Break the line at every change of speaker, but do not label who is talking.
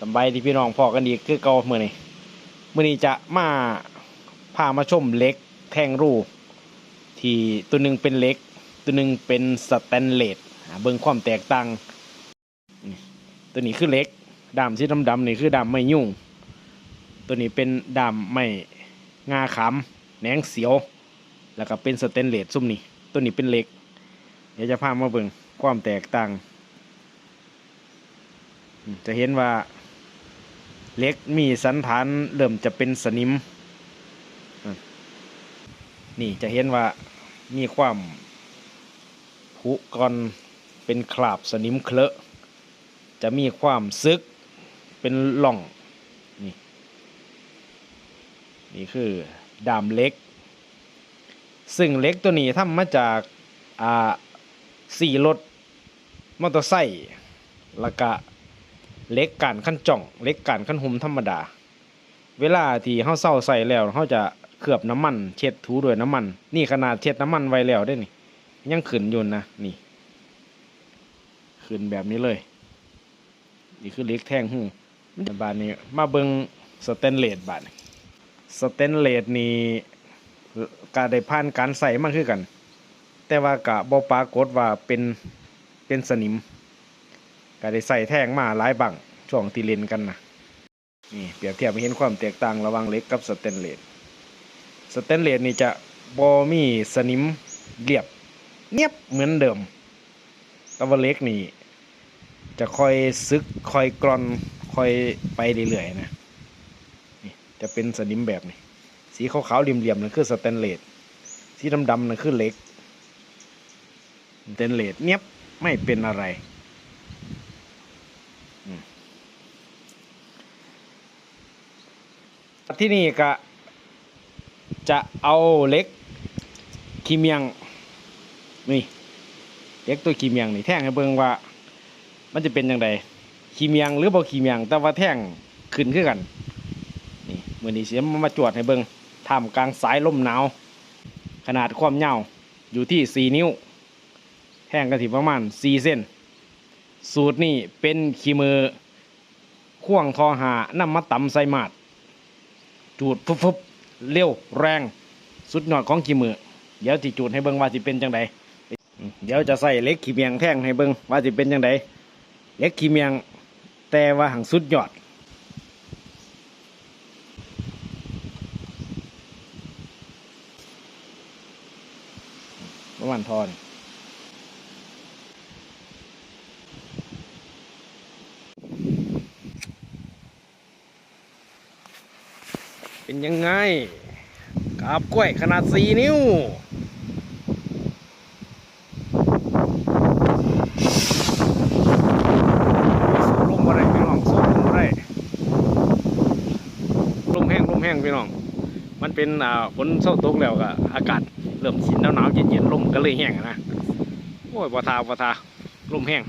สำบายที่พี่น้องพอกันอีกคือเก่าเมื่อนี้เมื่อนี้จะมาพามาชมเล็กแท่งรูที่ตัวหนึ่งเป็นเล็ก ตัวหนึ่งเป็นสแตนเลสเบิ่งความแตกต่างตัวนี้คือเล็กดำที่ดำๆนี่คือดำไม่ยุ่ง ตัวนี้เป็นดำไม่งาขำแหนงเสียว แล้วก็เป็นสแตนเลสซุ่มนี่ตัวนี้เป็นเล็ก เดี๋ยวจะพามาเบิ่งความแตกต่าง จะเห็นว่าเล็กมีสันฐานเริ่มจะเป็นสนิม นี่จะเห็นว่ามีความผุกร่อนเป็นคราบสนิมเคลอะจะมีความซึกเป็นหล่อง นี่ นี่คือดามเล็ก ซึ่งเล็กตัวนี้ทำมาจากอ่าสี่รถมอเตอร์ไซค์ล้วก็ เล็กการขั้นจ่องเล็กการขั้นหุมธรรมดา เวลาที่เขาเศร้าใส่แล้วเขาจะเคลือบน้ำมัน เช็ดถูด้วยน้ำมัน นี่ขนาดเช็ดน้ำมันไว้แล้วได้นี่ ยังขึ้นยู่นะนี่ ขึ้นแบบนี้เลย นี่คือเล็กแท่งหูบานนี้มาเบิงสแตนเลสบานสแตนเลสนี่กาได้ผ่านการใส่มาคือกัน แต่ว่ากะบ่ปรากฏว่าเป็นเป็นสนิม ก็ได้ใส่แท่งมาหลายบังช่วงที่เลนกันนะนี่เปรียบเทียบให้เห็นความแตกต่างระหว่างเหล็กกับสแตนเลสสแตนเลสนี่จะบ่มีสนิมเรียบเนียบเหมือนเดิมแต่ว่าเหล็กนี่จะค่อยซึกค่อยกรอนค่อยไปเรื่อยๆนะนี่จะเป็นสนิมแบบนี้สีขาวๆเหลี่ยมๆนั่นคือสแตนเลสสีดำๆนั่นคือเหล็กสแตนเลสเนียบไม่เป็นอะไรอืม ที่นี่ก็จะเอาเล็กขีเมียงนี่เล็กตัวขีเมียงนี่แท่งให้เบิ่งว่า มันจะเป็นยังไงขีเมียงหรือบ่ขีเมียง แต่ว่าแท่งขึ้นขึ้นกันนี่มือนี้เสียมาจวดให้เบิ่งท่ามกลางสายลมหนาวขนาดความยาวอยู่ที่ 4 นิ้ว แท่งกระถิประมาณ 4 เส้น สูตรนี่เป็นขีมือข่วงทอหาน้ำมาตำใส่มาด จูดฟุบๆเร็วแรง สุดยอดของขีมือเดี๋ยวจิจูดให้เบิ่งว่าสิเป็นจังใดเดี๋ยวจะใส่เล็กขีเมียงแท่งให้เบิ่งว่าสิเป็นจังใดเล็กขีเมียงแต่ว่าหังสุดยอดประมาณทอน เป็นยังไงกาบกล้วยขนาดสี่นิ้ว สู้ลมอะไรพี่น้อง สู้ลมอะไรลมแห้งลมแห้งพี่น้อง มันเป็นอ่าฝนเศร้าตกแล้วก็อากาศเริ่มชินหนาวหนาวเย็นเย็นๆลมก็เลยแห้งนะ โอ้ยปะทาปะทาลมแห้ง